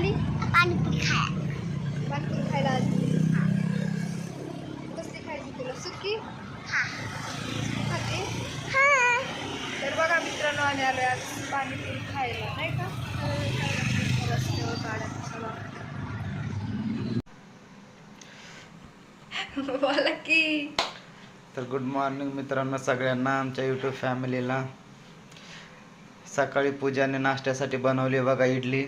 आली पाणीपुरी खाया. पाणीपुरी खायला आली. कसली खायची तुला? सुकी? हा. खाते? हा. तर बघा मित्रांनो आम्ही आलोय आज पाणीपुरी खायला नाही रस्त्यावर. बोला की. तर गुड मॉर्निंग मित्रांनो सगळ्यांना आमच्या यूट्यूब फॅमिलीला सकाळी पूजाने नाश्त्यासाठी बनवली बघा इडली.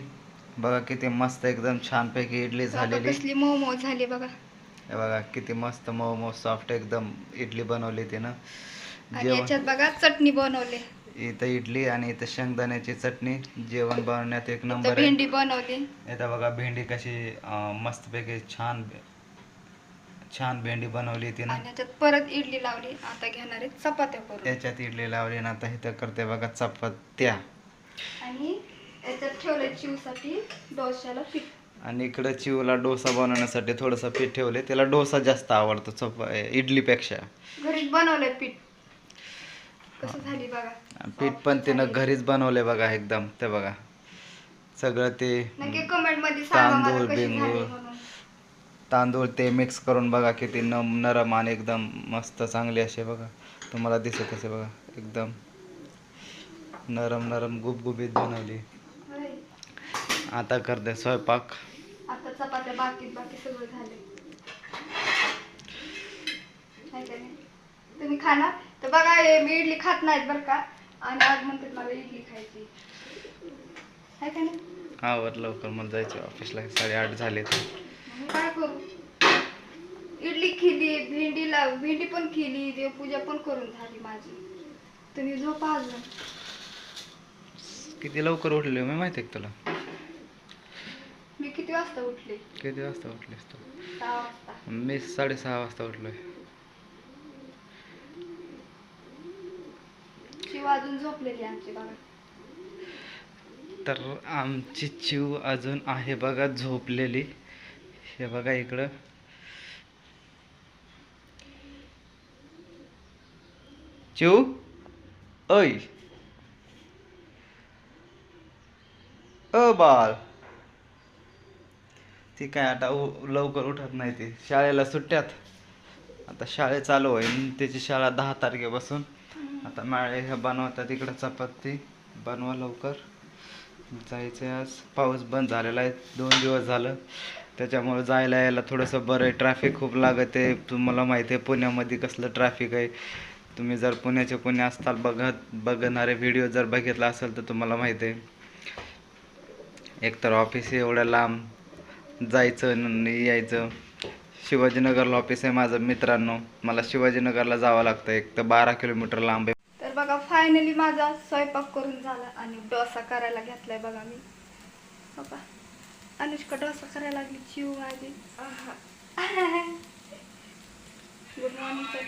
बघा किती मस्त एकदम छानपैकी इडली झालेली. कसली मोमो झाली बघा. हे बघा किती मस्त मऊ सॉफ्ट एकदम इडली बनवली तिनं. आणि याच्यात बघा चटणी बनवली. इथं इडली आणि इथं शेंगदाण्याची चटणी. जेवण बनवण्यात एक नंबर आहे. भेंडी बनवली. इथं बघा भेंडी कशी अं, मस्तपैकी छान छान भेंडी बनवली तिनं. आणि याच्यात परत इडली लावली. आता घेणार आहे चपात्या करून. त्याच्यात इडली लावली ना आता इथं करते बघा चपात्या. आणि याच्यात ठेवलंय चिवसाठी डोश्याला पीठ. आणि इकडं चिवला डोसा बनवण्यासाठी थोडंसं पीठ ठेवले त्याला डोसा जास्त आवडतो चप इडलीपेक्षा. घरीच बनवलंय पीठ. कसं झाली बघा. पीठ पण तिनं घरीच बनवले बघा एकदम ते बघा. सगळं ते नक्की कमेंटमध्ये सांगा मला तांदूळ, कशी झाली बिंदूळ. म्हणून. तांदूळ ते मिक्स करून बघा किती नम नरम आणि एकदम मस्त चांगले असे बघा. तुम्हाला दिसत असे बघा एकदम. नरम नरम गुबगुबीत बनवली. आता करते स्वयंपाक. आता चपात्या बाकी बाकी सगळं झाले? तुम्ही खाणार? तर बघा हे मी इडली खात नाहीत बरं का. आणि आज म्हणतात मला इडली खायची. हाय का नाही? आवर लवकर मला जायचं ऑफिसला साडेआठ झाले मग काय करू? इडली केली भेंडी लाव भेंडी पण केली देवपूजा पण करून झाली माझी. तुम्ही झोपा अजून. किती लवकर उठले मी माहिती आहे का तुला? किती वाजता उठले? किती वाजता उठलेस तू? सहा वाजता. मी साडेसहा वाजता उठलोय. शिव अजून झोपलेली आमची बघा. तर आमची चिव अजून आहे बघा झोपलेली. हे बघा इकडं. चिव ऐ अ बाळ. ती काय आता उ- लवकर उठत नाही ती. शाळेला सुट्ट्यात. आता शाळे चालू होईल त्याची शाळा दहा तारखेपासून. आता माळे ह्या बनवतात. तिकडं चपाती. बनवा लवकर. जायचं आज. पाऊस बंद झालेला आहे. दोन दिवस झालं. त्याच्यामुळे जायला यायला थोडंसं बरं आहे. ट्रॅफिक खूप लागत आहे. तुम्हाला माहिती आहे पुण्यामध्ये कसलं ट्रॅफिक आहे. तुम्ही जर पुण्याचे पुणे असताल बघत बघणारे व्हिडिओ जर बघितला असेल तर तुम्हाला माहिती आहे. एकतर ऑफिस एवढं लांब. जायचं न यायचं. शिवाजीनगरला ऑफिस आहे माझं मित्रांनो. मला शिवाजीनगरला जावं लागतं. एक तर बारा किलोमीटर लांब आहे. तर बघा फायनली माझा स्वयंपाक करून झाला आणि डोसा करायला घेतलाय बघा मी. बाबा अनुष्का डोसा करायला लागली. जीव माझी. Good morning sir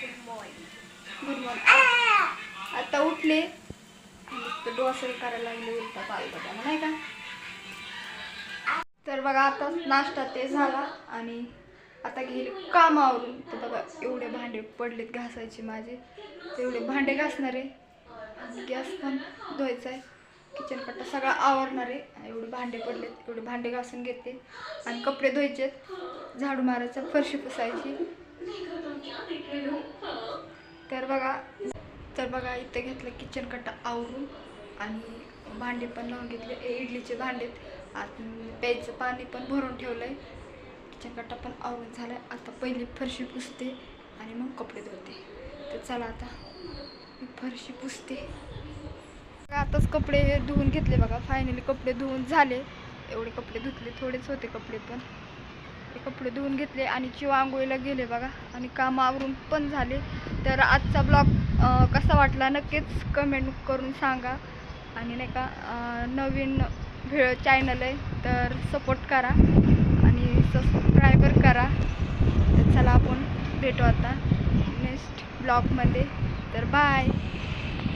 good morning good morning आता उठले. डोसा करायला लागले उलटा पालटा नाही का? तर बघा आता नाश्ता ते झाला आणि आता गेले कामावरून. तर बघा एवढे भांडे पडलेत घासायचे माझे. तेवढे भांडे घासणार. आहे गॅस पण धुवायचा आहे किचन कट्टा सगळा आवरणार आहे. एवढे भांडे पडलेत. एवढे भांडे घासून घेते. आणि कपडे धुवायचेत. झाडू मारायचं फरशी पुसायची. तर बघा तर बघा इथं घेतलं किचन कट्टा आवरून. आणि भांडे पण लावून घेतले. इडलीचे भांडेत आत प्यायचं पाणी पण भरून ठेवलं आहे किचन कट्टा पण आवरून झाला आहे आता पहिली फरशी पुसते आणि मग कपडे धुते. तर चला आता मी फरशी पुसते. आताच कपडे धुवून घेतले बघा. फायनली कपडे धुवून झाले. एवढे कपडे धुतले थोडेच होते कपडे पण. ते कपडे धुवून घेतले आणि चिवा आंघोळीला गेले बघा. आणि काम आवरून पण झाले. तर आजचा ब्लॉग कसा वाटला नक्कीच कमेंट करून सांगा. आणि नाही का नवीन व्हिडिओ चॅनल आहे तर सपोर्ट करा आणि सबस्क्रायबर करा. तर चला आपण भेटू आता नेक्स्ट ब्लॉगमध्ये तर बाय